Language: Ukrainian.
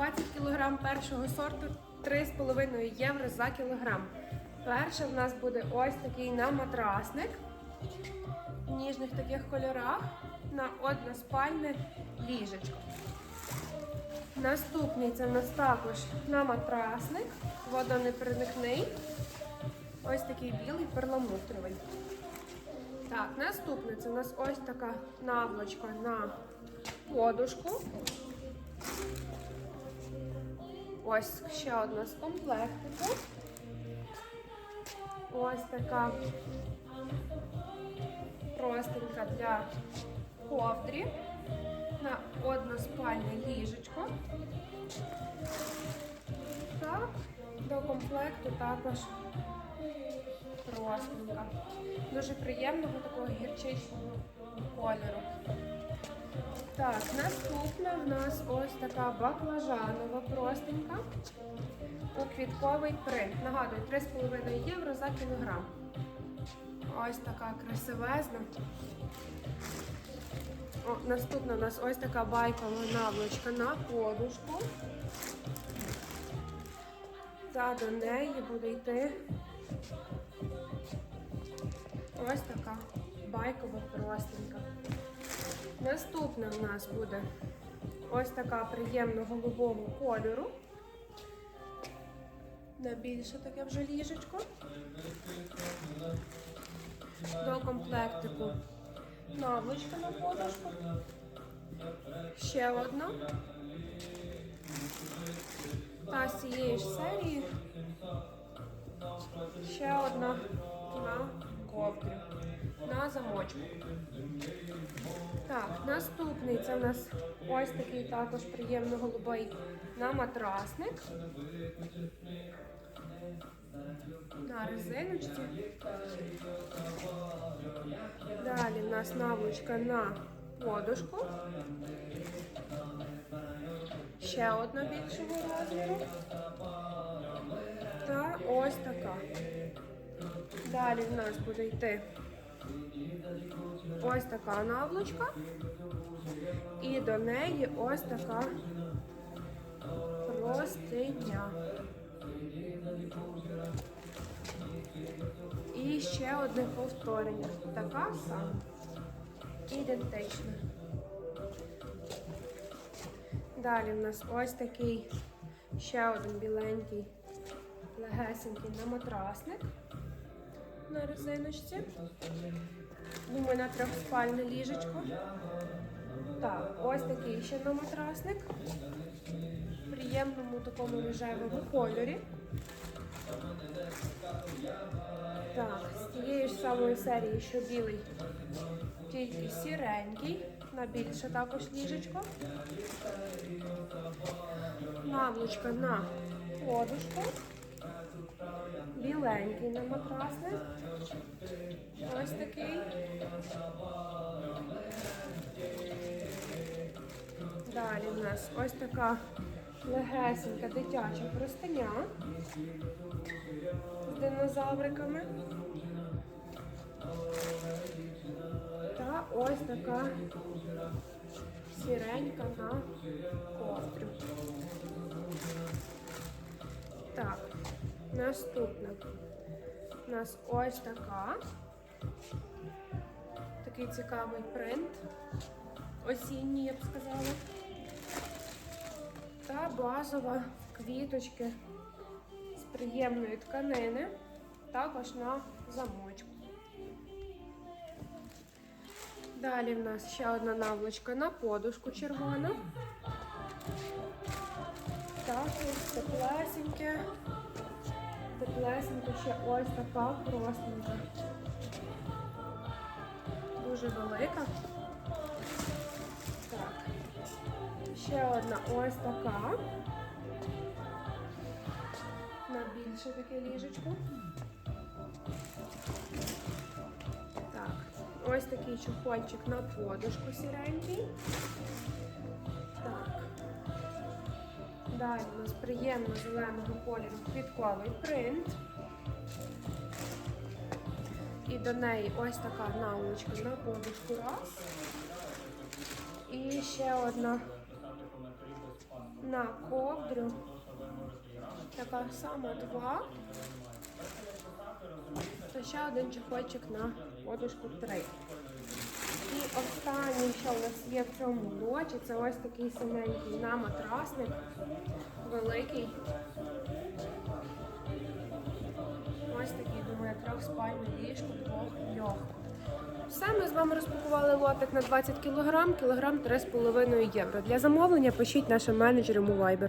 20 кг першого сорту 3,5 євро за кілограм. Перше в нас буде ось такий наматрасник в ніжних таких кольорах на односпальне ліжечко. Наступний це в нас також наматрасник, водонепроникний. Ось такий білий перламутровий. Так, наступне це у нас ось така наволочка на подушку. Ось ще одна з комплектику. Ось така простенька для ковдрі на односпальне ліжечко. Так, до комплекту також простенька. Дуже приємного такого гірчичного кольору. Так, наступна в нас ось така баклажанова простенька у квітковий принт. Нагадую, 3,5 євро за кілограм. Ось така красивезна. О, наступна у нас ось така байкова наволочка на подушку. Та до неї буде йти ось така байкова простенька. Наступна у нас буде ось така приємно голубого кольору. На більше таке вже ліжечко. До комплектику наволочка на подушку. Ще одна. Та з цієї ж серії. Ще одна на ковдрі. На замочку. Так, наступний це у нас ось такий також приємно голубий на матрасник. На резиночці. Далі в нас наволочка на подушку. Ще одна більшого розміру. Та ось така. Далі в нас буде йти ось така наволочка. І до неї ось така простиня. І ще одне повторення. Така сама. Ідентична. Далі в нас ось такий ще один біленький, легесенький наматрасник на резиночці. Думаю, на трьохспальне ліжечко. Так, ось такий ще наматрасник. В приємному такому рожевому кольорі. Так, з тієї ж самої серії, що білий, тільки сіренький, на більше також ліжечко. Наволочка на подушку. Біленький на матрасник. Ось такий. Далі в нас ось така легесенька дитяча простиня з динозавриками. Та ось така сіренька на ковдрю. Так, наступна. У нас ось така. Такий цікавий принт. Осінній, я б сказала. Та базова квіточки з приємної тканини. Також на замочку. Далі в нас ще одна наволочка на подушку червона. Так, ось теплесеньке. Теплесеньке ще ось така простенька. Дуже велика. Так. Ще одна ось така. На більше таке ліжечко. Так, ось такий чохольчик на подушку сіренький. У нас приємно зеленого кольору квітковий принт. І до неї ось така наволочка на подушку раз. І ще одна на ковдру. Така сама два. Та ще один чехольчик на подушку три. І останнє, що у нас є в цьому блоці, це ось такий синенький на матрасник. Великий. Ось такий, думаю, трьохспальне ліжко, двох льох. Все, ми з вами розпакували лотик на 20 кг, кілограм 3,5 євро. Для замовлення пишіть нашим менеджерам у Viber.